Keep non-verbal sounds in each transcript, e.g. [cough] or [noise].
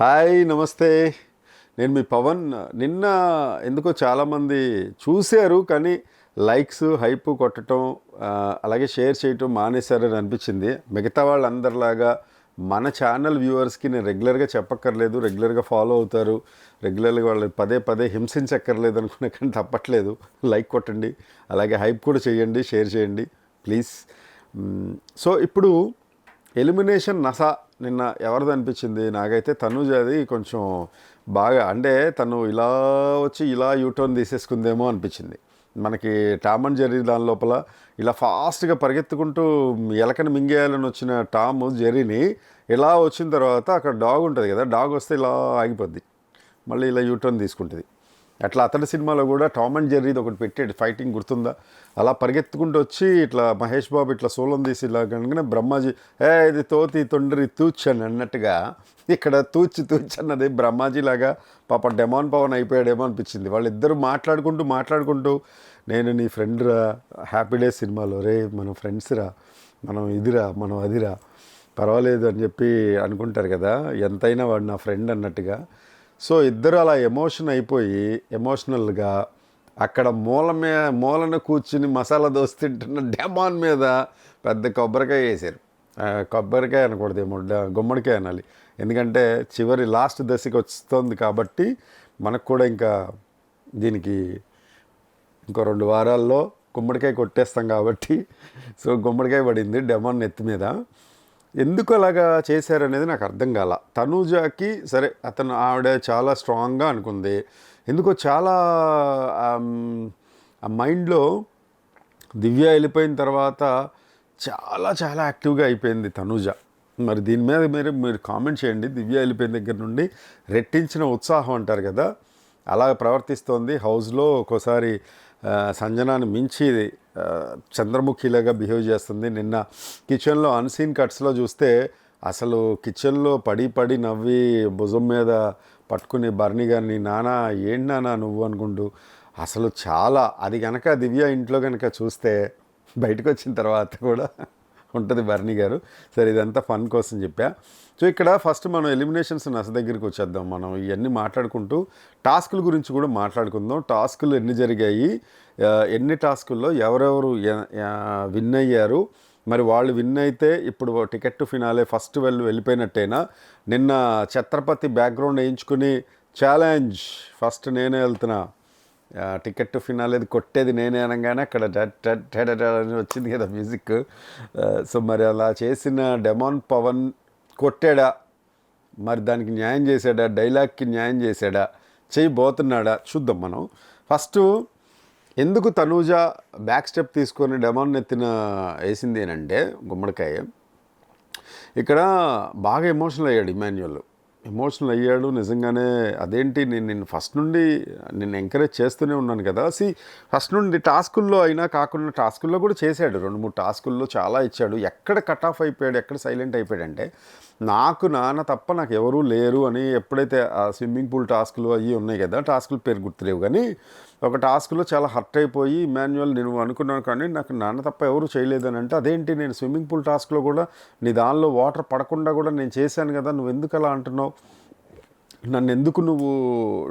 Hi నమస్తే. నేను మీ పవన్. నిన్న ఎందుకో చాలామంది చూశారు కానీ లైక్స్ హైప్ కొట్టడం అలాగే షేర్ చేయటం మానేశారని అనిపించింది. మిగతా వాళ్ళందరిలాగా మన ఛానల్ వ్యూవర్స్కి నేను రెగ్యులర్గా చెప్పక్కర్లేదు రెగ్యులర్గా ఫాలో అవుతారు రెగ్యులర్గా వాళ్ళు పదే పదే హింసించక్కర్లేదు అనుకునే కానీ తప్పట్లేదు. లైక్ కొట్టండి అలాగే హైప్ కూడా చేయండి షేర్ చేయండి ప్లీజ్. సో ఇప్పుడు ఎలిమినేషన్ నసా నిన్న ఎవరిది అనిపించింది? నాకైతే తనుజది కొంచెం బాగా అంటే తను ఇలా వచ్చి ఇలా యూటర్న్ తీసేసుకుందేమో అనిపించింది. మనకి టామ్ అండ్ జెర్రీ దాని లోపల ఇలా ఫాస్ట్గా పరిగెత్తుకుంటూ ఎలకని మింగేయాలని వచ్చిన టామ్ జెర్రీని ఇలా వచ్చిన తర్వాత అక్కడ డాగ్ ఉంటుంది కదా డాగ్ వస్తే ఇలా ఆగిపోద్ది. మళ్ళీ ఇలా యూటర్న్ తీసుకుంటుంది. అట్లా అతడి సినిమాలో కూడా టామ్ అండ్ జెర్రీది ఒకటి పెట్టాడు ఫైటింగ్ గుర్తుందా? అలా పరిగెత్తుకుంటూ వచ్చి ఇట్లా మహేష్ బాబు ఇట్లా సోలం తీసి ఇలా కనుక బ్రహ్మాజీ ఏ ఇది తోతి తొండరి తూచ్ అని అన్నట్టుగా ఇక్కడ తూచి తూచి అన్నది బ్రహ్మాజీ లాగా పాప డెమాన్ పవన్ అయిపోయాడేమో అనిపించింది. వాళ్ళిద్దరూ మాట్లాడుకుంటూ మాట్లాడుకుంటూ నేను నీ ఫ్రెండ్ రా హ్యాపీ డే సినిమాలో రే మనం ఫ్రెండ్స్ రా మనం ఇదిరా మనం అదిరా పర్వాలేదు అని చెప్పి అనుకుంటారు కదా ఎంతైనా వాడు నా ఫ్రెండ్ అన్నట్టుగా సో ఇద్దరు అలా ఎమోషన్ అయిపోయి ఎమోషనల్గా అక్కడ మూల మీద మూలన కూర్చుని మసాలా దోశ తింటున్న డెమాన్ మీద పెద్ద కొబ్బరికాయ వేసారు కొబ్బరికాయ అనకూడదేమో డ- గుమ్మడికాయ అనాలి. ఎందుకంటే చివరి లాస్ట్ దశకి వస్తుంది కాబట్టి మనకు కూడా ఇంకా దీనికి ఇంకో రెండు వారాల్లో గుమ్మడికాయ కొట్టేస్తాం కాబట్టి సో గుమ్మడికాయ పడింది డెమాన్ నెత్తి మీద. ఎందుకు అలాగా చేశారనేది నాకు అర్థం కాల. తనూజాకి సరే అతను ఆవిడ చాలా స్ట్రాంగ్గా అనుకుంది. ఎందుకో చాలా ఆ మైండ్లో దివ్య వెళ్ళిపోయిన తర్వాత చాలా చాలా యాక్టివ్గా అయిపోయింది తనూజ. మరి దీని మీద మీరు మీరు కామెంట్ చేయండి. దివ్య వెళ్ళిపోయిన దగ్గర నుండి రెట్టించిన ఉత్సాహం అంటారు కదా అలా ప్రవర్తిస్తోంది. హౌస్లో ఒక్కోసారి సంజనాన్ని మించి చంద్రముఖిలాగా బిహేవ్ చేస్తుంది. నిన్న కిచెన్లో అన్సీన్ కట్స్లో చూస్తే అసలు కిచెన్లో పడి పడి నవ్వి భుజం మీద పట్టుకుని బర్ణి గారిని నానా ఏంటి నానా నువ్వు అనుకుంటూ అసలు చాలా అది కనుక దివ్య ఇంట్లో కనుక చూస్తే బయటకు వచ్చిన తర్వాత కూడా ఉంటుంది బర్నీ గారు. సరే ఇదంతా ఫన్ కోసం చెప్పా. సో ఇక్కడ ఫస్ట్ మనం ఎలిమినేషన్స్ నస దగ్గరికి వచ్చేద్దాం మనం. ఇవన్నీ మాట్లాడుకుంటూ టాస్కుల గురించి కూడా మాట్లాడుకుందాం. టాస్కులు ఎన్ని జరిగాయి? ఎన్ని టాస్కుల్లో ఎవరెవరు విన్ అయ్యారు? మరి వాళ్ళు విన్ అయితే ఇప్పుడు టికెట్ టు ఫినాలే ఫస్ట్ వెళ్ళి వెళ్ళిపోయినట్టేనా? నిన్న ఛత్రపతి బ్యాక్గ్రౌండ్ వేయించుకుని ఛాలెంజ్ ఫస్ట్ నేనే వెళ్తున్నా. ఆ, టికెట్ ఫినాలేది కొట్టేది నేనే అనగానే అక్కడ అని వచ్చింది కదా మ్యూజిక్. సో మరి అలా చేసిన డెమాన్ పవన్ కొట్టాడా? మరి దానికి న్యాయం చేశాడా? డైలాగ్కి న్యాయం చేశాడా? చేయబోతున్నాడా చూద్దాం మనం. ఫస్ట్ ఎందుకు తనూజ బ్యాక్ స్టెప్ తీసుకొని డెమాన్ ఎత్తిన వేసింది ఏనంటే గుమ్మడికాయ. ఇక్కడ బాగా ఎమోషనల్ అయ్యాడు ఇమాన్యువల్ ఎమోషనల్ అయ్యాడు నిజంగానే. అదేంటి నేను నేను ఫస్ట్ నుండి నేను ఎంకరేజ్ చేస్తూనే ఉన్నాను కదా. సి ఫస్ట్ నుండి టాస్కుల్లో అయినా కాకుండా టాస్కుల్లో కూడా చేశాడు. రెండు మూడు టాస్కుల్లో చాలా ఇచ్చాడు. ఎక్కడ కట్ ఆఫ్ అయిపోయాడు ఎక్కడ సైలెంట్ అయిపోయాడంటే నాకు నాన్న తప్ప నాకు ఎవరూ లేరు అని ఎప్పుడైతే ఆ స్విమ్మింగ్ పూల్ టాస్క్లు అవి ఉన్నాయి కదా టాస్కులు పేరు గుర్తులేవు. కానీ ఒక టాస్క్లో చాలా హర్ట్ అయిపోయి మాన్యువల్ నేను అనుకున్నాను కానీ నాకు నాన్న తప్ప ఎవరు చేయలేదని అంటే అదేంటి నేను స్విమ్మింగ్ పూల్ టాస్క్లో కూడా నీ దానిలో వాటర్ పడకుండా కూడా నేను చేశాను కదా నువ్వు ఎందుకు అలా అంటున్నావు? నన్ను ఎందుకు నువ్వు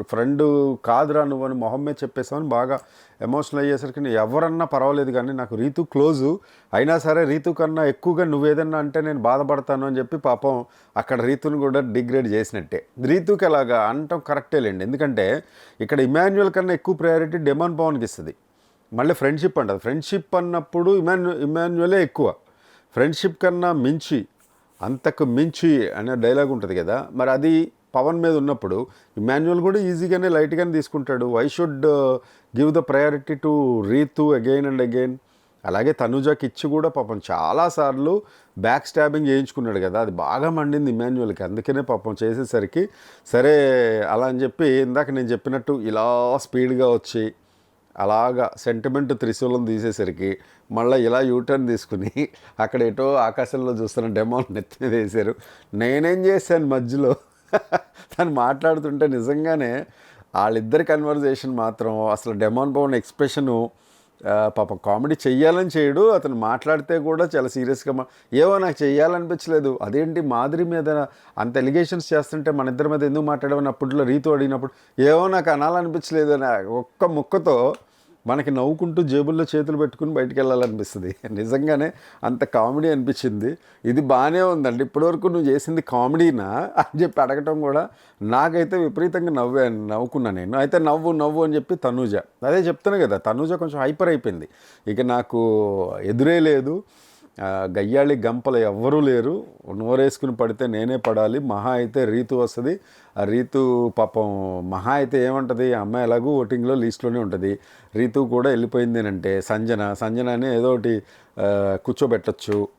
ఫ్రెండ్ కాదురా నువ్వు అని మొహమ్మే చెప్పేసావని బాగా ఎమోషనల్ అయ్యేసరికి నేను ఎవరన్నా పర్వాలేదు కానీ నాకు రీతు క్లోజు. అయినా సరే రీతు కన్నా ఎక్కువగా నువ్వు ఏదన్నా అంటే నేను బాధపడతాను అని చెప్పి పాపం అక్కడ రీతుని కూడా డిగ్రేడ్ చేసినట్టే. రీతుకి అలాగా అనటం కరెక్టే లేండి. ఎందుకంటే ఇక్కడ ఇమాన్యువల్ కన్నా ఎక్కువ ప్రయారిటీ డెమాన్ పవన్కి ఇస్తుంది. మళ్ళీ ఫ్రెండ్షిప్ అంటది. ఫ్రెండ్షిప్ అన్నప్పుడు ఇమాన్యు ఇమాన్యువలే ఎక్కువ. ఫ్రెండ్షిప్ కన్నా మించి అంతకు మించి అనే డైలాగ్ ఉంటుంది కదా. మరి అది పవన్ మీద ఉన్నప్పుడు ఇమాన్యువల్ కూడా ఈజీగానే లైట్గానే తీసుకుంటాడు. Why should give the priority to Rithu again and again అలాగే తనుజాకి ఇచ్చి కూడా పాపం చాలాసార్లు బ్యాక్ స్టాబింగ్ చేయించుకున్నాడు కదా. అది బాగా మండింది ఇమాన్యువల్కి అందుకనే పాపం చేసేసరికి సరే అలా అని చెప్పి ఇందాక నేను చెప్పినట్టు ఇలా స్పీడ్గా వచ్చి అలాగా సెంటిమెంట్ త్రిశూలం తీసేసరికి మళ్ళీ ఇలా యూటర్న్ తీసుకుని అక్కడ ఎటో ఆకాశంలో చూస్తున్న డెమోన్ నెత్తి వేశారు. నేనేం చేశాను మధ్యలో? [laughs] తను మాట్లాడుతుంటే నిజంగానే వాళ్ళిద్దరి కన్వర్జేషన్ మాత్రం అసలు డెమాన్ పవన్ ఎక్స్ప్రెషను పాపం కామెడీ చెయ్యాలని చేయడు. అతను మాట్లాడితే కూడా చాలా సీరియస్గా మా ఏవో నాకు చెయ్యాలనిపించలేదు. అదేంటి మాదిరి మీద అంత ఎలిగేషన్స్ చేస్తుంటే మన ఇద్దరి మీద ఎందుకు మాట్లాడమని అప్పట్లో రీతు అడిగినప్పుడు ఏవో నాకు అనాలనిపించలేదు. అని ఒక్క ముక్కతో మనకి నవ్వుకుంటూ జేబుల్లో చేతులు పెట్టుకుని బయటికి వెళ్ళాలనిపిస్తుంది నిజంగానే అంత కామెడీ అనిపించింది. ఇది బాగానే ఉందండి. ఇప్పటివరకు నువ్వు చేసింది కామెడీనా అని చెప్పి అడగటం కూడా నాకైతే విపరీతంగా నవ్వే నవ్వుకున్నా నేను. అయితే నవ్వు నవ్వు అని చెప్పి తనూజ. అదే చెప్తాను కదా తనూజ కొంచెం హైపర్ అయిపోయింది. ఇక నాకు ఎదురే లేదు. గయ్యాళి గంపలు ఎవ్వరూ లేరు. నోరేసుకుని పడితే నేనే పడాలి. మహా అయితే రీతు వస్తుంది. ఆ రీతు పాపం మహా అయితే ఏమంటుంది? ఆ అమ్మాయి ఎలాగూ ఓటింగ్లో లీస్ట్లోనే ఉంటుంది. రీతు కూడా వెళ్ళిపోయింది అంటే సంజన సంజనని ఏదో ఒకటి కూర్చోబెట్టచ్చు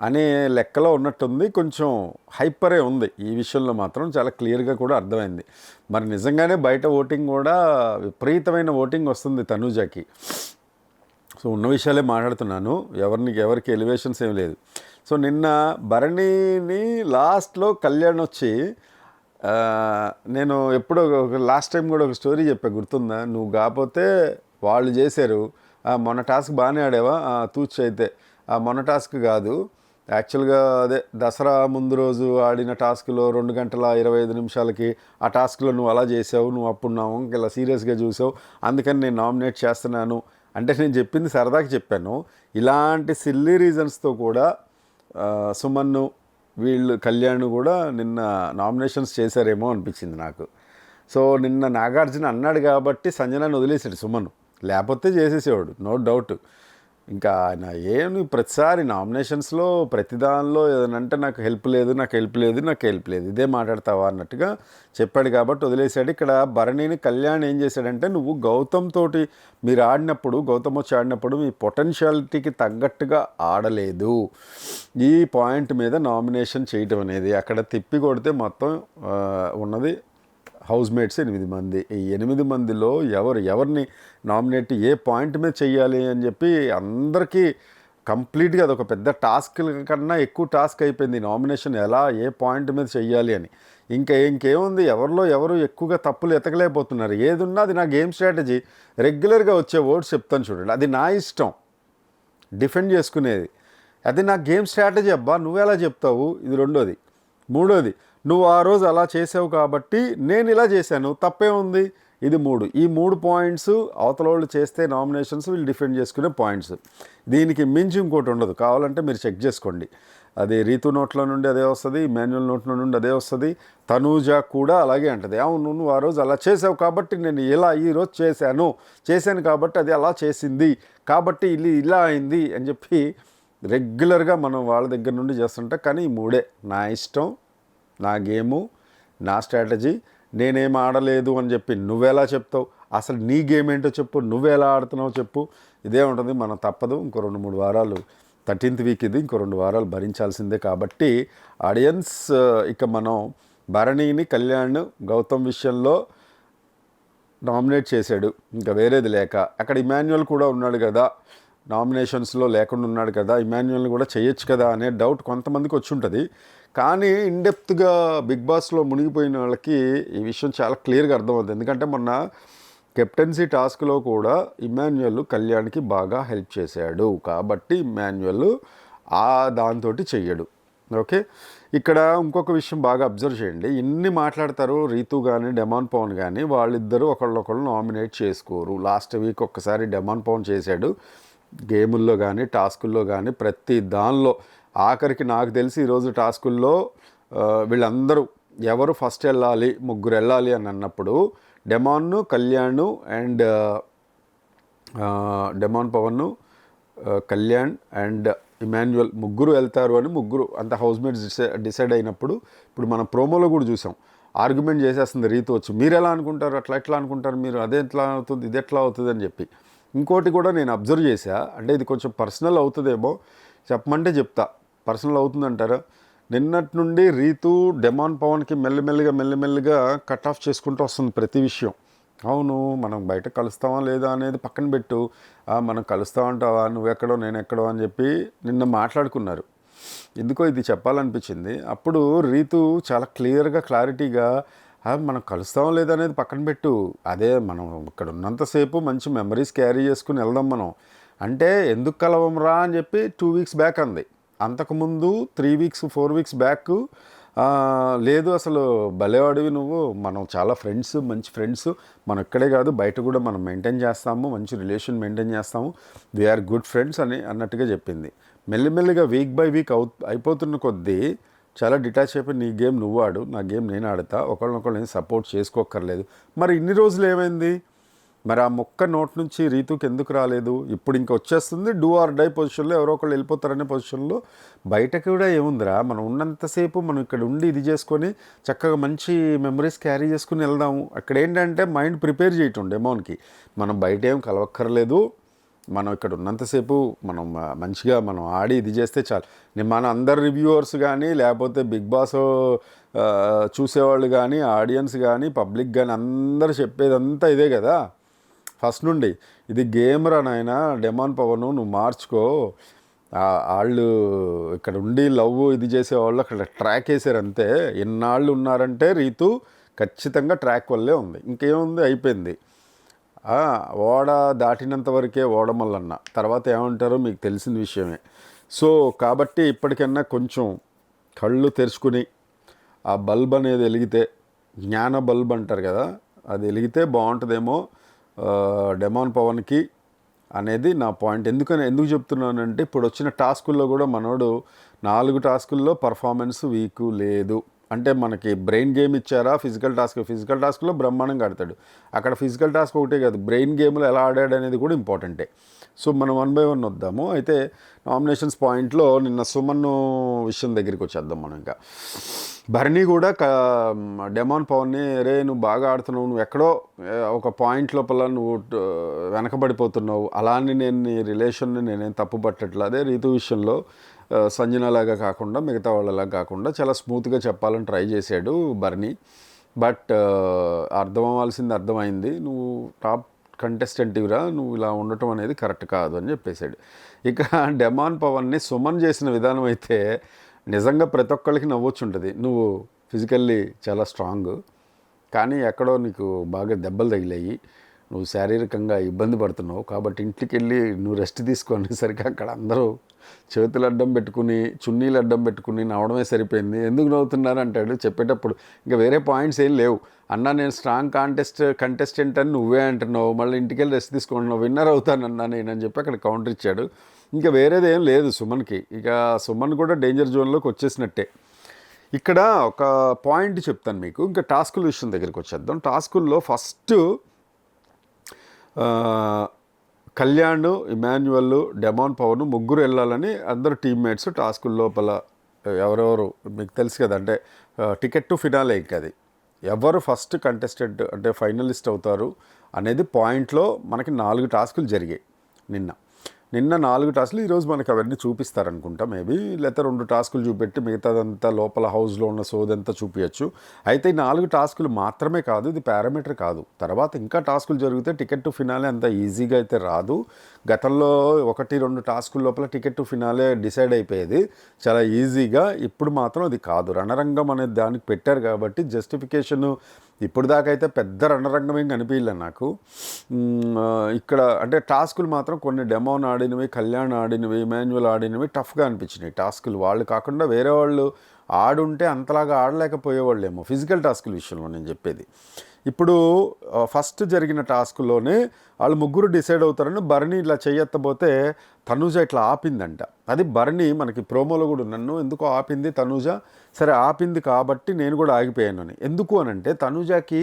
అనే లెక్కలో ఉన్నట్టుంది. కొంచెం హైపరే ఉంది. ఈ విషయంలో మాత్రం చాలా క్లియర్గా కూడా అర్థమైంది. మరి నిజంగానే బయట ఓటింగ్ కూడా విపరీతమైన ఓటింగ్ వస్తుంది తనూజాకి. సో ఉన్న విషయాలే మాట్లాడుతున్నాను. ఎవరిని ఎవరికి ఎలివేషన్స్ ఏం లేదు. సో నిన్న భరణిని లాస్ట్లో కళ్యాణ్ వచ్చి నేను ఎప్పుడో లాస్ట్ టైం కూడా ఒక స్టోరీ చెప్పా గుర్తుందా? నువ్వు కాకపోతే వాళ్ళు చేశారు. మొన్న టాస్క్ బాగానే ఆడావా? తూచి తూచ్ అయితే. "ఆ, మొన్న టాస్క్ కాదు. యాక్చువల్గా అదే దసరా ముందు రోజు ఆడిన టాస్క్లో రెండు గంటల ఇరవై ఐదు నిమిషాలకి ఆ టాస్క్లో నువ్వు అలా చేసావు నువ్వు అప్పుడున్నావు ఇలా సీరియస్గా చూసావు. అందుకని నేను నామినేట్ చేస్తున్నాను. అంటే నేను చెప్పింది సరదాకి చెప్పాను. ఇలాంటి సిల్లీ రీజన్స్తో కూడా సుమన్ను వీళ్ళు కళ్యాణ్ కూడా నిన్న నామినేషన్స్ చేశారేమో అనిపించింది నాకు. సో నిన్న నాగార్జున అన్నాడు కాబట్టి సంజనాన్ని వదిలేసాడు సుమన్ లేకపోతే చేసేసేవాడు నో డౌట్. ఇంకా ఆయన ఏమి ప్రతిసారి నామినేషన్స్లో ప్రతిదానిలో ఏదైనా అంటే నాకు హెల్ప్ లేదు నాకు హెల్ప్ లేదు నాకు హెల్ప్ లేదు. ఇదే మాట్లాడతావా అన్నట్టుగా చెప్పాడు కాబట్టి వదిలేశాడు. ఇక్కడ భరణిని కళ్యాణ్ ఏం చేశాడంటే నువ్వు గౌతమ్ తోటి మీరు ఆడినప్పుడు గౌతమ్ వచ్చి ఆడినప్పుడు మీ పొటెన్షియాలిటీకి తగ్గట్టుగా ఆడలేదు. ఈ పాయింట్ మీద నామినేషన్ చేయటం అనేది అక్కడ తిప్పి కొడితే మొత్తం ఉన్నది హౌస్ మేట్స్ ఎనిమిది మంది. ఈ ఎనిమిది మందిలో ఎవరు ఎవరిని నామినేట్ ఏ పాయింట్ మీద చేయాలి అని చెప్పి అందరికీ కంప్లీట్గా అదొక పెద్ద టాస్క్ కన్నా ఎక్కువ టాస్క్ అయిపోయింది. నామినేషన్ ఎలా ఏ పాయింట్ మీద చెయ్యాలి అని. ఇంకా ఇంకేముంది? ఎవరిలో ఎవరు ఎక్కువగా తప్పులు ఎతకలేకపోతున్నారు. ఏది ఉన్నా అది నా గేమ్ స్ట్రాటజీ. రెగ్యులర్గా వచ్చే ఓట్స్ చెప్తాను చూడండి. అది నా ఇష్టం. డిఫెండ్ చేసుకునేది. అది నా గేమ్ స్ట్రాటజీ అబ్బా. నువ్వెలా చెప్తావు? ఇది రెండోది. మూడోది. నువ్వు ఆ రోజు అలా చేసావు కాబట్టి నేను ఇలా చేశాను. తప్పే ఉంది. ఇది మూడు. ఈ మూడు పాయింట్స్ అవతల వాళ్ళు చేస్తే నామినేషన్స్ వీళ్ళు డిఫెండ్ చేసుకునే పాయింట్స్. దీనికి మించి ఇంకోటి ఉండదు. కావాలంటే మీరు చెక్ చేసుకోండి. అది రీతు నోట్లో నుండి అదే వస్తుంది మాన్యువల్ నోట్లో నుండి అదే వస్తుంది తనూజ కూడా అలాగే అంటది. అవును నువ్వు ఆ రోజు అలా చేసావు కాబట్టి నేను ఇలా ఈ రోజు చేశాను. చేశాను కాబట్టి అది అలా చేసింది. కాబట్టి ఇల్లు ఇలా అయింది అని చెప్పి రెగ్యులర్గా మనం వాళ్ళ దగ్గర నుండి చేస్తుంటాం. కానీ ఈ మూడే నా ఇష్టం. నా గేము నా స్ట్రాటజీ నేనేం ఆడలేదు అని చెప్పి నువ్వెలా చెప్తావు? అసలు నీ గేమ్ ఏంటో చెప్పు నువ్వెలా ఆడుతున్నావు చెప్పు. ఇదే ఉంటుంది మనం తప్పదు. ఇంకో రెండు మూడు వారాలు థర్టీన్త్ వీక్ ఇది ఇంకో రెండు వారాలు భరించాల్సిందే కాబట్టి ఆడియన్స్ ఇక మనం భరణిని కళ్యాణ్ గౌతమ్ విషయంలో నామినేట్ చేశాడు. ఇంకా వేరేది లేక. అక్కడ ఇమాన్యువల్ కూడా ఉన్నాడు కదా. నామినేషన్స్లో లేకుండా ఉన్నాడు కదా. ఇమాన్యువల్ని కూడా చేయొచ్చు కదా అనే డౌట్ కొంతమందికి వచ్చి ఉంటుంది. కానీ ఇన్డెప్త్గా బిగ్ బాస్లో మునిగిపోయిన వాళ్ళకి ఈ విషయం చాలా క్లియర్గా అర్థమవుతుంది. ఎందుకంటే మొన్న కెప్టెన్సీ టాస్క్లో కూడా ఇమాన్యువల్ కళ్యాణ్కి బాగా హెల్ప్ చేశాడు. కాబట్టి ఇమాన్యువల్ ఆ దాంతో చెయ్యడు. ఓకే? ఇక్కడ ఇంకొక విషయం బాగా అబ్జర్వ్ చేయండి. ఇన్ని మాట్లాడతారు రీతు కానీ డెమాన్ పవన్ కానీ వాళ్ళిద్దరూ ఒకళ్ళొకళ్ళు నామినేట్ చేసుకోరు. లాస్ట్ వీక్ ఒక్కసారి డెమాన్ పవన్ చేశాడు. గేముల్లో కానీ టాస్కుల్లో కానీ ప్రతి దానిలో ఆఖరికి నాకు తెలిసి ఈరోజు టాస్కుల్లో వీళ్ళందరూ ఎవరు ఫస్ట్ వెళ్ళాలి ముగ్గురు వెళ్ళాలి అని అన్నప్పుడు డెమాన్ను కళ్యాణ్ అండ్ డెమాన్ పవన్ను కళ్యాణ్ అండ్ ఇమాన్యువల్ ముగ్గురు వెళ్తారు అని ముగ్గురు అంత హౌస్ మేట్స్ డిసైడ్ డిసైడ్ అయినప్పుడు ఇప్పుడు మనం ప్రోమోలో కూడా చూసాం. ఆర్గ్యుమెంట్ చేసేస్తుంది రీతి వచ్చి మీరు ఎలా అనుకుంటారు? అట్లా ఎట్లా అనుకుంటారు? మీరు అదే ఎట్లా అవుతుంది? ఇది ఎట్లా అవుతుంది? అని చెప్పి. ఇంకోటి కూడా నేను అబ్జర్వ్ చేశా అంటే ఇది కొంచెం పర్సనల్ అవుతుందేమో చెప్పమంటే చెప్తా. పర్సనల్ అవుతుందంటారా. నిన్నటి నుండి రీతు డెమాన్ పవన్కి మెల్లిమెల్లిగా మెల్లిమెల్లిగా కట్ ఆఫ్ చేసుకుంటూ వస్తుంది ప్రతి విషయం. అవును మనం బయట కలుస్తావా లేదా అనేది పక్కన పెట్టు. మనం కలుస్తా ఉంటావా నువ్వెక్కడో నేను ఎక్కడో అని చెప్పి నిన్న మాట్లాడుకున్నారు. ఎందుకో ఇది చెప్పాలనిపించింది. అప్పుడు రీతు చాలా క్లియర్గా క్లారిటీగా మనం కలుస్తాం లేదనేది పక్కన పెట్టు. అదే మనం ఇక్కడ ఉన్నంతసేపు మంచి మెమరీస్ క్యారీ చేసుకుని వెళ్దాం మనం. అంటే ఎందుకు కలవంరా అని చెప్పి టూ వీక్స్ బ్యాక్ అంది. అంతకుముందు three weeks four weeks back లేదు అసలు భలేవాడివి నువ్వు. మనం చాలా ఫ్రెండ్స్ మంచి ఫ్రెండ్స్ మనం ఇక్కడే కాదు బయట కూడా మనం మెయింటైన్ చేస్తాము మంచి రిలేషన్ మెయింటైన్ చేస్తాము. వీఆర్ గుడ్ ఫ్రెండ్స్ అని అన్నట్టుగా చెప్పింది. మెల్లిమెల్లిగా వీక్ బై వీక్ అవు అయిపోతున్న కొద్దీ చాలా డిటాచ్ అయిపోయి నీ గేమ్ నువ్వు ఆడు నా గేమ్ నేను ఆడతా ఒకళ్ళనొకళ్ళని సపోర్ట్ చేసుకోక్కర్లేదు. మరి ఇన్ని రోజులు ఏమైంది? మరి ఆ మొక్క నోట్ నుంచి రీతుకి ఎందుకు రాలేదు? ఇప్పుడు ఇంకా వచ్చేస్తుంది డూ ఆర్ డై పొజిషన్లో ఎవరో ఒకళ్ళు వెళ్ళిపోతారనే పొజిషన్లో బయటకు కూడా ఏముందిరా? మనం ఉన్నంతసేపు మనం ఇక్కడ ఉండి ఇది చేసుకొని చక్కగా మంచి మెమరీస్ క్యారీ చేసుకుని వెళ్దాము. అక్కడ ఏంటంటే మైండ్ ప్రిపేర్ చేయటం డెమోన్కి మనం బయట ఏం కలవక్కర్లేదు. మనం ఇక్కడ ఉన్నంతసేపు మనం మంచిగా మనం ఆడి ఇది చేస్తే చాలు. నేను మన అందరు రివ్యూవర్స్ కానీ లేకపోతే బిగ్ బాస్ చూసేవాళ్ళు కానీ ఆడియన్స్ కానీ పబ్లిక్ కానీ అందరు చెప్పేదంతా ఇదే కదా? ఫస్ట్ నుండి. ఇది గేమ్ రా నాయన డెమాన్ పవన్ నువ్వు మార్చుకో. వాళ్ళు ఇక్కడ ఉండి లవ్ ఇది చేసేవాళ్ళు అక్కడ ట్రాక్ వేసారు అంతే. ఎన్నాళ్ళు ఉన్నారంటే రీతు ఖచ్చితంగా ట్రాక్ వల్లే ఉంది. ఇంకేముంది? అయిపోయింది. ఓడ దాటినంత వరకే ఓడమల్లన్న తర్వాత ఏమంటారో మీకు తెలిసిన విషయమే. సో కాబట్టి ఇప్పటికన్నా కొంచెం కళ్ళు తెరుచుకుని ఆ బల్బ్ అనేది వెలిగితే జ్ఞాన బల్బ్ అంటారు కదా అది వెలిగితే బాగుంటుందేమో. డెమాన్ పవన్కి అనేది నా పాయింట్. ఎందుకని ఎందుకు చెప్తున్నానంటే ఇప్పుడు వచ్చిన టాస్కుల్లో కూడా మనోడు నాలుగు టాస్కుల్లో పర్ఫార్మెన్స్ వీక్ లేదు. అంటే మనకి బ్రెయిన్ గేమ్ ఇచ్చారా? Physical task. ఫిజికల్ టాస్క్లో బ్రహ్మాండంగా ఆడతాడు అక్కడ ఫిజికల్ టాస్క్ ఒకటే కాదు బ్రెయిన్ గేమ్లో ఎలా ఆడాడు అనేది కూడా ఇంపార్టెంటే. సో మనం వన్ బై వన్ వద్దాము. అయితే నామినేషన్స్ పాయింట్లో నిన్న సుమన్ విషయం దగ్గరికి వచ్చేద్దాం మనం ఇంకా. భరణి కూడా క డెమాన్ పవన్ని రే నువ్వు బాగా ఆడుతున్నావు నువ్వు ఎక్కడో ఒక పాయింట్ లోపల నువ్వు వెనకబడిపోతున్నావు. అలా అని నేను నీ రిలేషన్ని నేనేం తప్పు పట్టట్లేదు అదే రీతు విషయంలో సంజనలాగా కాకుండా మిగతా వాళ్ళలాగా కాకుండా చాలా స్మూత్గా చెప్పాలని ట్రై చేశాడు బర్నీ. బట్ అర్థం అవ్వాల్సింది అర్థమైంది. నువ్వు టాప్ కంటెస్టెంట్ ఇవిరా నువ్వు ఇలా ఉండటం అనేది కరెక్ట్ కాదు అని చెప్పేశాడు. ఇక డెమాన్ పవన్ని సుమన్ చేసిన విధానం అయితే నిజంగా ప్రతి ఒక్కళ్ళకి నవ్వొచ్చుంటుంది నువ్వు ఫిజికల్లీ చాలా స్ట్రాంగ్ కానీ ఎక్కడో నీకు బాగా దెబ్బలు తగిలాయి నువ్వు శారీరకంగా ఇబ్బంది పడుతున్నావు కాబట్టి ఇంటికి వెళ్ళి నువ్వు రెస్ట్ తీసుకునేసరికి అక్కడ అందరూ చేతులు అడ్డం పెట్టుకుని చున్నీలు అడ్డం పెట్టుకుని నవ్వడమే సరిపోయింది. ఎందుకు నవ్వుతున్నారు అంటాడు చెప్పేటప్పుడు ఇంకా వేరే పాయింట్స్ ఏం లేవు. అన్న నేను స్ట్రాంగ్ కాంటెస్ట్ కంటెస్టెంట్ అని నువ్వే అంటున్నావు. మళ్ళీ ఇంటికి వెళ్ళి రెస్ట్ తీసుకుంటున్నావు విన్నర్ అవుతానన్నా నేనని చెప్పి అక్కడ కౌంటర్ ఇచ్చాడు. ఇంకా వేరేది ఏం లేదు సుమన్కి. ఇక సుమన్ కూడా డేంజర్ జోన్లోకి వచ్చేసినట్టే. ఇక్కడ ఒక పాయింట్ చెప్తాను మీకు. ఇంకా టాస్కుల విషయం దగ్గరికి వచ్చేద్దాం. టాస్కుల్లో first Kalyan Emmanuel Demon Pavan ముగ్గురు వెళ్ళాలని అందరు టీమ్మేట్స్ టాస్కుల లోపల ఎవరెవరు మీకు తెలుసు కదా అంటే టికెట్ టు ఫినాలే ఇంకా అది. ఎవరు ఫస్ట్ కంటెస్టెంట్ అంటే ఫైనలిస్ట్ అవుతారు అనేది పాయింట్లో మనకి నాలుగు టాస్కులు జరిగాయి నిన్న. నిన్న నాలుగు టాస్క్లు ఈరోజు మనకి అవన్నీ చూపిస్తారనుకుంటా మేబీ లేకపోతే రెండు టాస్కులు చూపెట్టి మిగతాదంతా లోపల హౌస్లో ఉన్న సోదంతా చూపించచ్చు అయితే ఈ నాలుగు టాస్కులు మాత్రమే కాదు ఇది పారామీటర్ కాదు. తర్వాత ఇంకా టాస్కులు జరిగితే టికెట్ టు ఫినాలే అంత ఈజీగా అయితే రాదు. గతంలో ఒకటి రెండు టాస్కుల లోపల టికెట్ టు ఫినాలే డిసైడ్ అయిపోయేది. చాలా ఈజీగా ఇప్పుడు మాత్రం అది కాదు. రణరంగం అనేది దానికి పెట్టారు కాబట్టి జస్టిఫికేషన్ ఇప్పుడు దాకా అయితే పెద్ద రణరంగం ఏం కనిపించలే నాకు. ఇక్కడ అంటే టాస్కులు మాత్రం కొన్ని డెమోన్ ఆడినవి కళ్యాణ్ ఆడినవి మాన్యువల్ ఆడినవి టఫ్గా అనిపించినాయి. టాస్కులు వాళ్ళు కాకుండా వేరే వాళ్ళు ఆడుంటే అంతలాగా ఆడలేకపోయేవాళ్ళేమో. ఫిజికల్ టాస్కుల విషయంలో నేను చెప్పేది. ఇప్పుడు ఫస్ట్ జరిగిన టాస్క్లోనే వాళ్ళు ముగ్గురు డిసైడ్ అవుతారని భరణి ఇట్లా చెయ్యెత్తబోతే తనూజ ఇట్లా ఆపిందంట. అది భరణి మనకి ప్రోమోలో కూడా నన్ను ఎందుకో ఆపింది తనూజ? సరే ఆపింది కాబట్టి నేను కూడా ఆగిపోయాను అని. ఎందుకు అని అంటే తనూజకి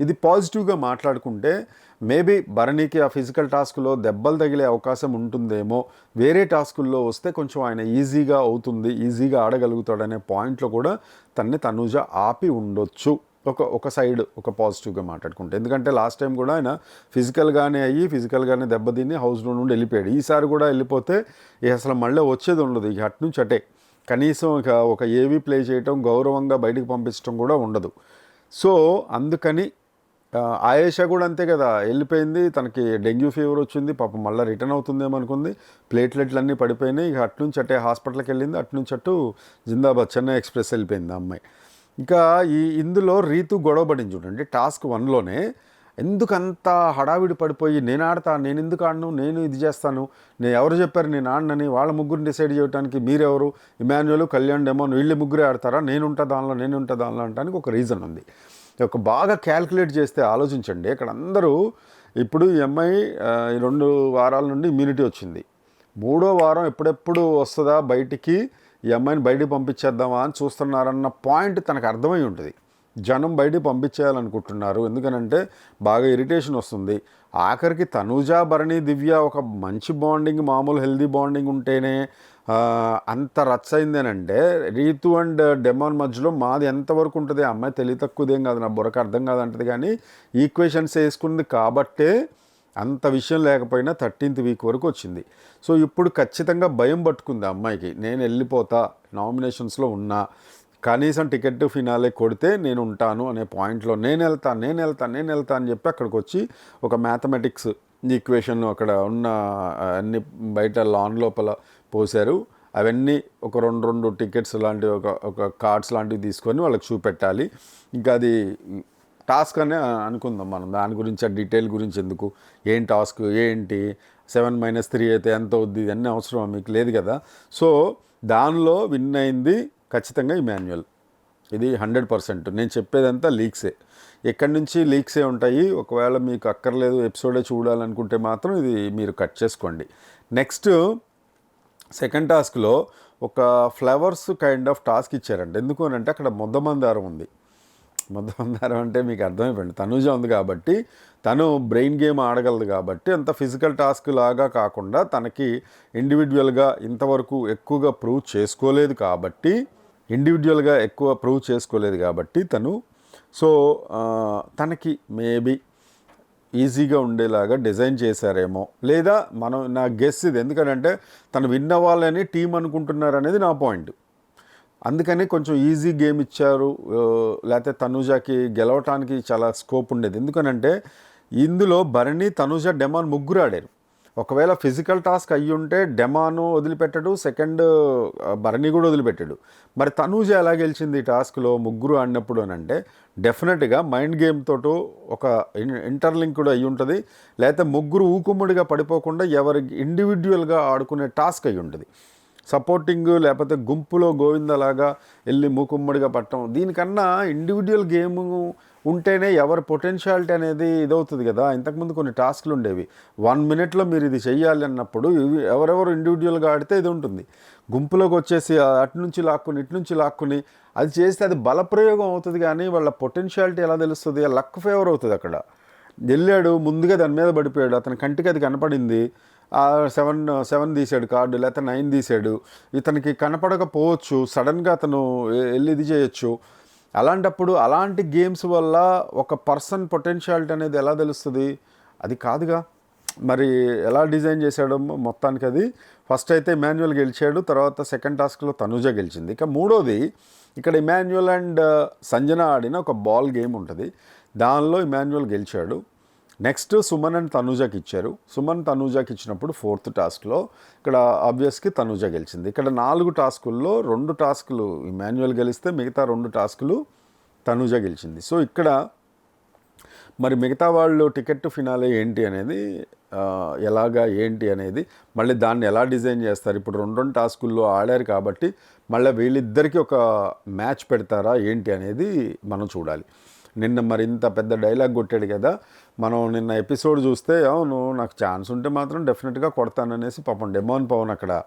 ఇది పాజిటివ్గా మాట్లాడుకుంటే మేబీ భరణికి ఆ ఫిజికల్ టాస్క్లో దెబ్బలు తగిలే అవకాశం ఉంటుందేమో వేరే టాస్కుల్లో వస్తే కొంచెం ఆయన ఈజీగా అవుతుంది ఈజీగా ఆడగలుగుతాడనే పాయింట్లో కూడా తన్ని తనూజ ఆపి ఉండొచ్చు. ఒక ఒక సైడ్ ఒక పాజిటివ్గా మాట్లాడుకుంటే. ఎందుకంటే లాస్ట్ టైం కూడా ఆయన ఫిజికల్గానే అయ్యి ఫిజికల్గానే దెబ్బతిని హౌస్లో నుండి వెళ్ళిపోయాడు. ఈసారి కూడా వెళ్ళిపోతే ఇక అసలు మళ్ళీ వచ్చేది ఉండదు. ఇక అటు నుంచి అటే. కనీసం ఇక ఒక ఏవి ప్లే చేయటం గౌరవంగా బయటికి పంపించడం కూడా ఉండదు. సో అందుకని ఆయేషా కూడా అంతే కదా. వెళ్ళిపోయింది తనకి డెంగ్యూ ఫీవర్ వచ్చింది పాపం మళ్ళీ రిటర్న్ అవుతుందేమో అనుకుంది. ప్లేట్లెట్లు అన్నీ పడిపోయినాయి. ఇక అటు నుంచి అటే హాస్పిటల్కి వెళ్ళింది. అటు నుంచి అటు జిందాబాద్ చెన్నై ఎక్స్ప్రెస్ వెళ్ళిపోయింది ఆ అమ్మాయి. ఇంకా ఈ ఇందులో రీతు గొడవపడింది చూడండి టాస్క్ వన్లోనే. ఎందుకంత హడావిడి పడిపోయి నేను ఆడతా నేను ఎందుకు ఆడను నేను ఇది చేస్తాను నేను ఎవరు చెప్పారు నేను ఆడనని వాళ్ళ ముగ్గురిని డిసైడ్ చేయడానికి మీరెవరు? ఇమాన్యువల్ కళ్యాణ్ డెమో వీళ్ళు ముగ్గురే ఆడతారా? నేను ఉంటా దానిలో నేను ఉంటా దానిలో అంటానికి ఒక రీజన్ ఉంది. ఒక బాగా క్యాల్కులేట్ చేస్తే ఆలోచించండి ఇక్కడ అందరూ ఇప్పుడు ఈ అమ్మాయి రెండు వారాల నుండి ఇమ్యూనిటీ వచ్చింది. మూడో వారం ఎప్పుడెప్పుడు వస్తుందా బయటికి? ఈ అమ్మాయిని బయటికి పంపించేద్దామా అని చూస్తున్నారన్న పాయింట్ తనకు అర్థమై ఉంటుంది. జనం బయటికి పంపించేయాలనుకుంటున్నారు. ఎందుకనంటే బాగా ఇరిటేషన్ వస్తుంది. ఆఖరికి తనూజ భరణి దివ్య ఒక మంచి బాండింగ్ మామూలు హెల్దీ బాండింగ్ ఉంటేనే అంత రచ్చయిందేనంటే రీతు అండ్ డెమాన్ మధ్యలో మాది ఎంతవరకు ఉంటుంది? అమ్మాయి తెలివి తక్కువదేం కాదు నా బుర్రకు అర్థం కాదంటది. కానీ ఈక్వేషన్స్ వేసుకుంది కాబట్టే అంత విషయం లేకపోయినా థర్టీన్త్ వీక్ వరకు వచ్చింది. సో ఇప్పుడు ఖచ్చితంగా భయం పట్టుకుంది అమ్మాయికి. నేను వెళ్ళిపోతా నామినేషన్స్లో ఉన్నా కనీసం టికెట్ ఫినాలే కొడితే నేను ఉంటాను అనే పాయింట్లో నేను వెళ్తాను నేను వెళ్తాను నేను వెళ్తాను అని చెప్పి అక్కడికి వచ్చి ఒక మ్యాథమెటిక్స్ ఈక్వేషన్ అక్కడ ఉన్న అన్ని బయట లాన్ లోపల పోశారు. అవన్నీ ఒక రెండు రెండు టికెట్స్ లాంటివి ఒక ఒక కార్డ్స్ లాంటివి తీసుకొని వాళ్ళకి చూపెట్టాలి. ఇంకా అది టాస్క్ అనే అనుకుందాం మనం. దాని గురించి ఆ డీటెయిల్ గురించి ఎందుకు? ఏం టాస్క్ ఏంటి? సెవెన్ మైనస్ త్రీ అయితే ఎంత అవుద్ది? ఇవన్నీ అవసరం మీకు లేదు కదా. సో దానిలో విన్ అయింది ఖచ్చితంగా ఈ మాన్యువల్ ఇది హండ్రెడ్ పర్సెంట్. నేను చెప్పేదంతా లీక్సే. ఎక్కడి నుంచి లీక్సే ఉంటాయి? ఒకవేళ మీకు అక్కర్లేదు ఎపిసోడే చూడాలనుకుంటే మాత్రం ఇది మీరు కట్ చేసుకోండి. నెక్స్ట్ సెకండ్ టాస్క్లో ఒక ఫ్లవర్స్ కైండ్ ఆఫ్ టాస్క్ ఇచ్చారంట. ఎందుకు అని అంటే అక్కడ ముద్దమందారం ఉంది. ముద్ద అంటే మీకు అర్థమైపోయింది. తనుజ ఉంది కాబట్టి తను బ్రెయిన్ గేమ్ ఆడగలదు కాబట్టి అంత ఫిజికల్ టాస్క్ లాగా కాకుండా తనకి ఇండివిజువల్గా ఇంతవరకు ఎక్కువగా ప్రూవ్ చేసుకోలేదు కాబట్టి ఇండివిజువల్గా ఎక్కువ ప్రూవ్ చేసుకోలేదు కాబట్టి తను సో తనకి మేబీ ఈజీగా ఉండేలాగా డిజైన్ చేశారేమో. లేదా మనం నా గెస్ ఇది. ఎందుకంటే తను విన్ అవ్వాలని టీం అనుకుంటున్నారు అనేది నా పాయింట్. అందుకని కొంచెం ఈజీ గేమ్ ఇచ్చారు. లేకపోతే తనుజాకి గెలవటానికి చాలా స్కోప్ ఉండేది. ఎందుకనంటే ఇందులో భరణి తనుజ డెమాన్ ముగ్గురు ఆడారు. ఒకవేళ ఫిజికల్ టాస్క్ అయ్యి ఉంటే డెమాను వదిలిపెట్టడు సెకండ్ భరణి కూడా వదిలిపెట్టాడు. మరి తనూజ ఎలా గెలిచింది ఈ టాస్క్లో ముగ్గురు ఆడినప్పుడు అని అంటే డెఫినెట్గా మైండ్ గేమ్ తోటి ఒక ఇంటర్లింక్ కూడా అయ్యి ఉంటుంది. లేకపోతే ముగ్గురు ఊకుమ్ముడిగా పడిపోకుండా ఎవరి ఇండివిజువల్గా ఆడుకునే టాస్క్ అయి ఉంటుంది. సపోర్టింగ్ లేకపోతే గుంపులో గోవిందలాగా వెళ్ళి మూకుమ్మడిగా పట్టడం. దీనికన్నా ఇండివిజువల్ గేమ్ ఉంటేనే ఎవరి పొటెన్షియాలిటీ అనేది ఇదవుతుంది కదా. ఇంతకుముందు కొన్ని టాస్క్లు ఉండేవి. వన్ మినిట్లో మీరు ఇది చెయ్యాలి అన్నప్పుడు ఎవరెవరు ఇండివిజువల్గా ఆడితే ఇది ఉంటుంది. గుంపులోకి వచ్చేసి అటు నుంచి లాక్కుని ఇటు నుంచి లాక్కుని అది చేస్తే అది బలప్రయోగం అవుతుంది కానీ వాళ్ళ పొటెన్షియాలిటీ ఎలా తెలుస్తుంది? లక్ ఫేవర్ అవుతుంది అక్కడ. వెళ్ళాడు ముందుగా దాని మీద పడిపోయాడు. అతని కంటికి అది కనపడింది. సెవెన్ సెవెన్ తీసాడు కార్డు లేకపోతే నైన్ తీసాడు. ఇతనికి కనపడకపోవచ్చు సడన్గా అతను వెళ్ళి ఇది చేయొచ్చు. అలాంటప్పుడు అలాంటి గేమ్స్ వల్ల ఒక పర్సన్ పొటెన్షియాలిటీ అనేది ఎలా తెలుస్తుంది? అది కాదుగా. మరి ఎలా డిజైన్ చేశాడో మొత్తానికి అది. ఫస్ట్ అయితే ఇమాన్యువల్ గెలిచాడు తర్వాత సెకండ్ టాస్క్లో తనుజ గెలిచింది. ఇక మూడోది ఇక్కడ ఇమాన్యువల్ అండ్ సంజన ఆడిన ఒక బాల్ గేమ్ ఉంటుంది. దానిలో ఇమాన్యువల్ గెలిచాడు. నెక్స్ట్ సుమన్ అండ్ తనూజాకి ఇచ్చారు. సుమన్ తనూజాకి ఇచ్చినప్పుడు ఫోర్త్ టాస్క్లో ఇక్కడ ఆబ్వియస్కి తనూజ గెలిచింది. ఇక్కడ నాలుగు టాస్కుల్లో రెండు టాస్కులు ఇమాన్యువల్ గెలిస్తే మిగతా రెండు టాస్కులు తనూజ గెలిచింది. సో ఇక్కడ మరి మిగతా వాళ్ళు టికెట్ ఫినాలే ఏంటి అనేది ఎలాగా ఏంటి అనేది మళ్ళీ దాన్ని ఎలా డిజైన్ చేస్తారు? ఇప్పుడు రెండు రెండు టాస్కుల్లో ఆడారు కాబట్టి మళ్ళీ వీళ్ళిద్దరికీ ఒక మ్యాచ్ పెడతారా ఏంటి అనేది మనం చూడాలి. నిన్న మరింత పెద్ద డైలాగ్ కొట్టాడు కదా. మనం నిన్న ఎపిసోడ్ చూస్తే అవును నాకు ఛాన్స్ ఉంటే మాత్రం డెఫినెట్గా కొడతాననేసి పాపం డెమోన్ పవన్ అక్కడ.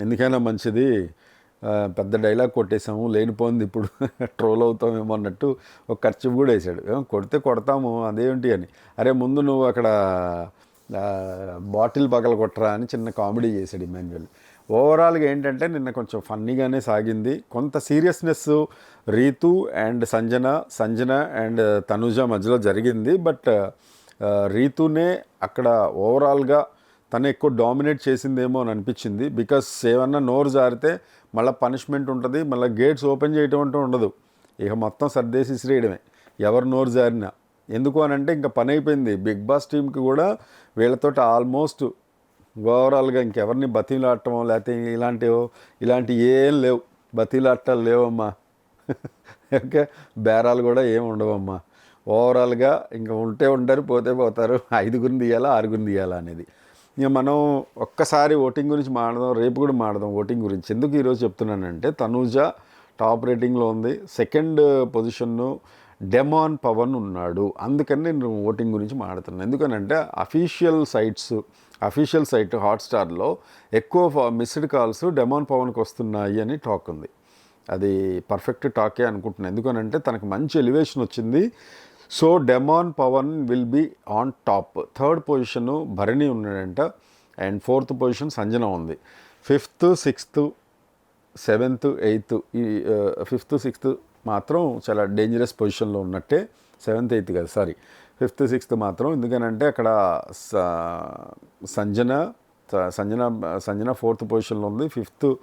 ఎందుకైనా మంచిది. పెద్ద డైలాగ్ కొట్టేసాము లేనిపోయింది ఇప్పుడు. [laughs] ట్రోల్ అవుతామేమో అన్నట్టు ఒక ఖర్చు కూడా వేసాడు ఏం కొడితే కొడతాము అదేంటి అని. అరే ముందు నువ్వు అక్కడ బాటిల్ పగల కొట్టరా అని చిన్న కామెడీ చేశాడు ఇమాన్యువల్ ఓవరాల్గా ఏంటంటే నిన్న కొంచెం ఫన్నీగానే సాగింది. కొంత seriousness Rithu and Sanjana Sanjana and Tanuja మధ్యలో జరిగింది. బట్ రీతునే అక్కడ ఓవరాల్గా తను ఎక్కువ డామినేట్ చేసిందేమో అని అనిపించింది. బికాస్ ఏమన్నా నోరు జారితే మళ్ళీ పనిష్మెంట్ ఉంటుంది మళ్ళీ గేట్స్ ఓపెన్ చేయటం అంటూ ఉండదు. ఇక మొత్తం సర్దేసి ఇసిరేయడమే. ఎవరు నోరు జారినా? ఎందుకు అని అంటే ఇంకా పని అయిపోయింది బిగ్ బాస్ టీంకి కూడా వీళ్ళతో ఆల్మోస్ట్ ఓవరాల్గా ఇంకెవరిని బతిలాడటం లేకపోతే ఇలాంటివో ఇలాంటి ఏం లేవు. బతిలాట్టాలు లేవమ్మా. [laughs] ఓకే? బేరాలు కూడా ఏం ఉండవమ్మా. ఓవరాల్గా ఇంకా ఉంటే ఉంటారు పోతే పోతారు. ఐదుగురిని తీయాలా ఆరుగురిని తీయాలా అనేది. ఇక మనం ఒక్కసారి ఓటింగ్ గురించి మాడదాం రేపు కూడా మాడదాం ఓటింగ్ గురించి. ఎందుకు ఈరోజు చెప్తున్నానంటే తనూజ టాప్ రేటింగ్లో ఉంది. సెకండ్ పొజిషన్ను డెమాన్ పవన్ ఉన్నాడు. అందుకని నేను ఓటింగ్ గురించి మాడుతున్నాను ఎందుకనంటే అఫీషియల్ సైట్స్ అఫీషియల్ సైట్ హాట్స్టార్లో ఎక్కువ మిస్డ్ కాల్స్ డెమాన్ పవన్కి వస్తున్నాయి అని టాక్ ఉంది. అది పర్ఫెక్ట్ టాకే అనుకుంటున్నాను ఎందుకనంటే తనకు మంచి ఎలివేషన్ వచ్చింది. So Demon Pavan will be on top. Third position Bharani ఉన్నాడంట. అండ్ ఫోర్త్ పొజిషన్ సంజన ఉంది. ఫిఫ్త్ సిక్స్త్ సెవెంత్ ఎయిత్ ఈ ఫిఫ్త్ సిక్స్త్ మాత్రం చాలా డేంజరస్ పొజిషన్లో ఉన్నట్టే. సెవెంత్ ఎయిత్ కదా సారీ. ఫిఫ్త్ సిక్స్త్ మాత్రం. ఎందుకనంటే అక్కడ స- సంజన సంజన సంజన ఫోర్త్ పొజిషన్లో ఉంది. Fifth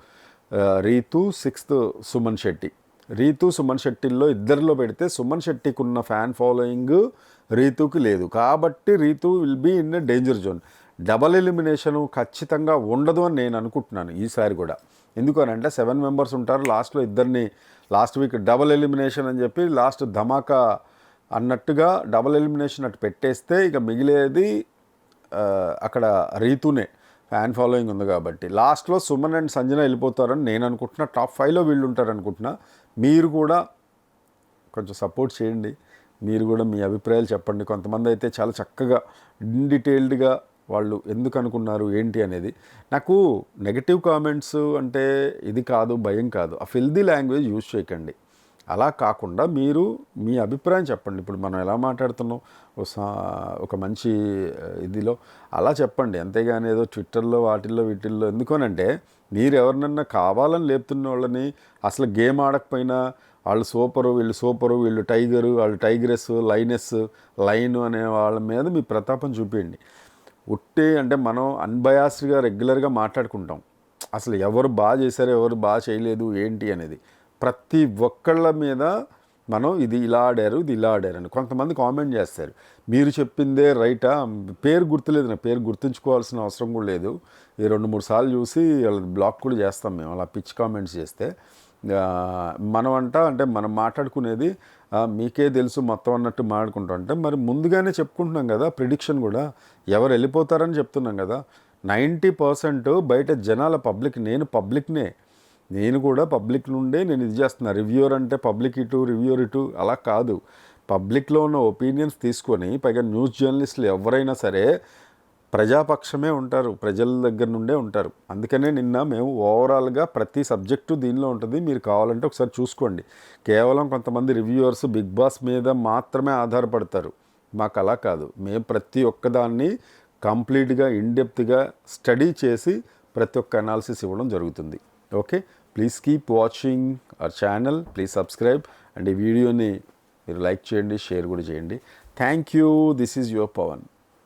Rithu sixth Suman Shetty. Ritu Suman శెట్టిల్లో ఇద్దరిలో పెడితే సుమన్ శెట్టికి ఉన్న ఫ్యాన్ ఫాలోయింగ్ రీతుకి లేదు. కాబట్టి Rithu will be in danger zone. Double elimination ఖచ్చితంగా ఉండదు అని నేను అనుకుంటున్నాను ఈసారి కూడా. ఎందుకనంటే సెవెన్ మెంబర్స్ ఉంటారు. లాస్ట్లో ఇద్దరిని లాస్ట్ వీక్ డబల్ ఎలిమినేషన్ అని చెప్పి లాస్ట్ ధమాకా అన్నట్టుగా డబల్ ఎలిమినేషన్ అటు పెట్టేస్తే ఇక మిగిలేది అక్కడ రీతునే ఫ్యాన్ ఫాలోయింగ్ ఉంది కాబట్టి. లాస్ట్లో సుమన్ అండ్ సంజన వెళ్ళిపోతారని నేను అనుకుంటున్నా. టాప్ ఫైవ్లో వీళ్ళు ఉంటారు అనుకుంటున్నా మీరు కూడా కొంచెం సపోర్ట్ చేయండి. మీరు కూడా మీ అభిప్రాయాలు చెప్పండి. కొంతమంది అయితే చాలా చక్కగా ఇన్ డీటెయిల్డ్గా వాళ్ళు ఎందుకు అనుకున్నారు ఏంటి అనేది. నాకు నెగటివ్ కామెంట్స్ అంటే ఇది కాదు భయం కాదు. ఆ ఫిల్దీ లాంగ్వేజ్ యూజ్ చేయకండి. అలా కాకుండా మీరు మీ అభిప్రాయం చెప్పండి. ఇప్పుడు మనం ఎలా మాట్లాడుతున్నాం? ఒక మంచి ఇదిలో అలా చెప్పండి. అంతేగాని ఏదో ట్విట్టర్లో వాటిల్లో వీటిల్లో ఎందుకోనంటే మీరు ఎవరినన్నా కావాలని లేపుతున్న వాళ్ళని అసలు గేమ్ ఆడకపోయినా వాళ్ళు సూపరు వీళ్ళు సూపరు వీళ్ళు టైగరు వాళ్ళు టైగరెస్ లైనెస్ లైన్ అనే వాళ్ళ మీద మీ ప్రతాపం చూపించండి ఉట్టి అంటే మనం అన్బయాస్డ్గా రెగ్యులర్గా మాట్లాడుకుంటాం. అసలు ఎవరు బాగా చేశారు ఎవరు బాగా చేయలేదు ఏంటి అనేది. ప్రతి ఒక్కళ్ళ మీద మనం ఇది ఇలా ఆడారు ఇది ఇలా ఆడారు అని కొంతమంది కామెంట్ చేస్తారు. మీరు చెప్పిందే రైటా? పేరు గుర్తులేదు నా పేరు గుర్తుంచుకోవాల్సిన అవసరం కూడా లేదు. ఈ రెండు మూడు సార్లు చూసి వాళ్ళని బ్లాక్ కూడా చేస్తాం మేము అలా పిచ్ కామెంట్స్ చేస్తే. మనం అంట అంటే మనం మాట్లాడుకునేది మీకే తెలుసు మొత్తం అన్నట్టు మాట్లాడుకుంటాం. అంటే మరి ముందుగానే చెప్పుకుంటున్నాం కదా ప్రిడిక్షన్ కూడా. ఎవరు వెళ్ళిపోతారని చెప్తున్నాం కదా. నైంటీ పర్సెంట్ బయట జనాల పబ్లిక్ నేను పబ్లిక్నే నేను కూడా పబ్లిక్ నుండే నేను ఇది చేస్తున్నా. రివ్యూర్ అంటే పబ్లిక్ ఇటు రివ్యూర్ ఇటు అలా కాదు. పబ్లిక్లో ఉన్న ఒపీనియన్స్ తీసుకొని పైగా న్యూస్ జర్నలిస్టులు ఎవరైనా సరే ప్రజాపక్షమే ఉంటారు ప్రజల దగ్గర నుండే ఉంటారు. అందుకనే నిన్న మేము ఓవరాల్గా ప్రతి సబ్జెక్టు దీనిలో ఉంటుంది. మీరు కావాలంటే ఒకసారి చూసుకోండి. కేవలం కొంతమంది రివ్యూవర్స్ బిగ్ బాస్ మీద మాత్రమే ఆధారపడతారు. మాకు అలా కాదు. మేము ప్రతి ఒక్కదాన్ని కంప్లీట్గా ఇన్డెప్త్గా స్టడీ చేసి ప్రతి ఒక్క అనాలిసిస్ ఇవ్వడం జరుగుతుంది. Okay? Please keep watching our channel please subscribe and ఈ వీడియోని మీరు లైక్ చేయండి షేర్ కూడా చేయండి. Thank you this is your Pavan